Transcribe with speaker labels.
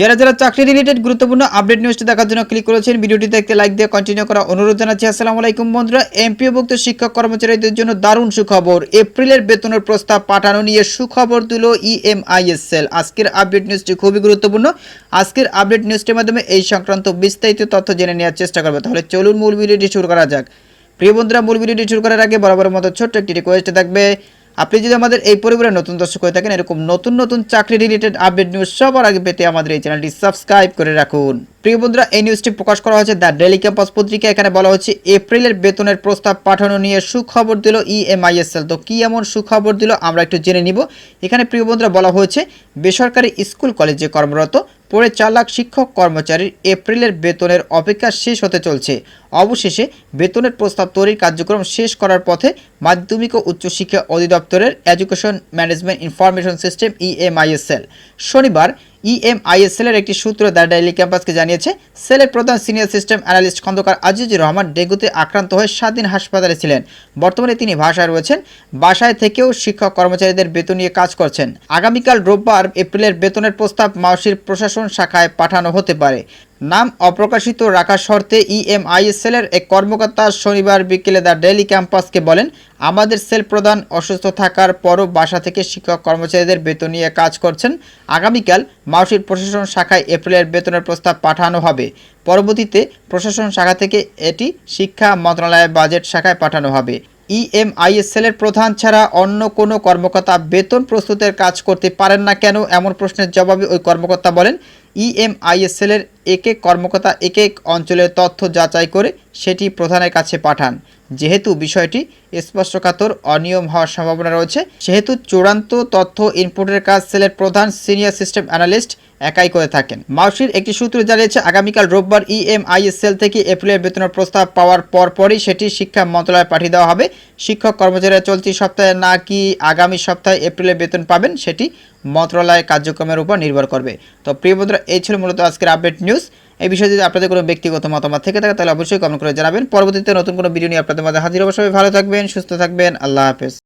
Speaker 1: যারা যারা চাকরি রিলেটেড গুরুত্বপূর্ণ আপডেট নিউজটি দেখার জন্য ক্লিক করেছেন ভিডিওটি দেখতে লাইক দিয়ে কন্টিনিউ করা অনুরোধ জানাচ্ছি। আসসালামু আলাইকুম বন্ধুরা এমপিওভুক্ত শিক্ষক কর্মচারীদের জন্য দারুণ সুখবর। এপ্রিলের বেতনের প্রস্তাব পাঠানো নিয়ে সুখবর দিল E ইএমআইএসএল আজকের আপডেট নিউজটি খুবই গুরুত্বপূর্ণ। আজকের আপডেট নিউজটির মাধ্যমে এই সংক্রান্ত বিস্তারিত তথ্য জেনে নেওয়ার চেষ্টা করবে। তাহলে চলুন মূল ভিডিওটি শুরু করা যাক। প্রিয় বন্ধুরা, মূল ভিডিওটি শুরু করার আগে বরাবর মতো ছোট্ট একটি রিকোয়েস্ট থাকবে। আপনি যদি আমাদের এই পরিবারের নতুন দর্শক হয়ে থাকেন, এরকম নতুন নতুন চাকরি রিলেটেড আপডেট নিউজ সবার আগে পেতে আমাদের এই চ্যানেলটি সাবস্ক্রাইব করে রাখুন। প্রিয় বন্ধুরা, এই নিউজটি প্রকাশ করা হয়েছে দ্য ডেলি ক্যাম্পাস পত্রিকা এখানে বলা হচ্ছে এপ্রিলের বেতনের প্রস্তাব পাঠানো নিয়ে সুখবর দিল E ইএমআইএসএল তো কি এমন সুখবর দিল, আমরা একটু জেনে নিব। এখানে প্রিয় বন্ধুরা বলা হয়েছে, বেসরকারি স্কুল কলেজে কর্মরত, পড়ে চার লাখ শিক্ষক কর্মচারীর এপ্রিলের বেতনের অপেক্ষা শেষ হতে চলছে। অবশেষে বেতনের প্রস্তাব তৈরির কার্যক্রম শেষ করার পথে মাধ্যমিক ও উচ্চশিক্ষা অধিদপ্তরের education management information system E EMISL শনিবার E ইএমআইএসএল এর একটি সূত্র দ্য ডেইলি ক্যাম্পাসকে জানিয়েছে, সেলের প্রধান senior system analyst Khandakar Azizur Rahman ডেঙ্গুতে আক্রান্ত হয়ে সাত দিন হাসপাতালে ছিলেন। বর্তমানে তিনি ভাষায় রয়েছেন, বাসায় থেকেও শিক্ষক কর্মচারীদের বেতন নিয়ে কাজ করছেন। আগামীকাল রোববার এপ্রিলের বেতনের প্রস্তাব মাওসির প্রশাসন শাখায় পাঠানো হতে পারে। নাম অপ্রকাশিত রাখার শর্তে E সেলের এক কর্মকর্তা শনিবার বিকেলে দ্য ডেলি ক্যাম্পাসকে বলেন, আমাদের সেল প্রধান অসুস্থ থাকার পরও বাসা থেকে শিক্ষক কর্মচারীদের বেতন নিয়ে কাজ করছেন। আগামীকাল মাউসির প্রশাসন শাখায় এপ্রিলের বেতনের প্রস্তাব পাঠানো হবে। পরবর্তীতে প্রশাসন শাখা থেকে এটি শিক্ষা মন্ত্রণালয়ের বাজেট শাখায় পাঠানো হবে। ইএমআইএসএল এর প্রধান ছাড়া অন্য কোনো কর্মকর্তা বেতন প্রস্তুতের কাজ করতে পারেন না কেন? এমন প্রশ্নের জবাবে ওই কর্মকর্তা বলেন ইএমআইএসএল এর এক এক কর্মকর্তা এক এক অঞ্চলের তথ্য যাচাই করে সেটি প্রধানের কাছে পাঠান। যেহেতু বিষয়টি স্পষ্টকাতর, অনিয়ম হওয়ার সম্ভাবনা রয়েছে, সেহেতু চূড়ান্ত তথ্য ইনপুটের কাজ সেলের প্রধান সিনিয়র সিস্টেম অ্যানালিস্ট একাই করে থাকেন। মাউসির একটি সূত্র জানিয়েছে, আগামীকাল রোববার E সেল থেকে এপ্রিলের বেতনের প্রস্তাব পাওয়ার পরপরই সেটি শিক্ষা মন্ত্রণালয়ে পাঠিয়ে দেওয়া হবে। শিক্ষক কর্মচারীরা চলতি সপ্তাহে না কি আগামী সপ্তাহে এপ্রিলের বেতন পাবেন সেটি মন্ত্রণালয়ের কার্যক্রমের উপর নির্ভর করবে। তো প্রিয় বন্ধুরা, এই ছিল মূলত আজকের আপডেট নিউজ। এই বিষয়ে যদি আপনাদের কোনো ব্যক্তিগত মতামত থেকে থাকে, তাহলে অবশ্যই কমেন্ট করে জানাবেন। পরবর্তীতে নতুন কোনো ভিডিও নিয়ে আপনাদের মাঝে হাজির অবশ্যই ভালো থাকবেন, সুস্থ থাকবেন। আল্লাহ হাফেজ।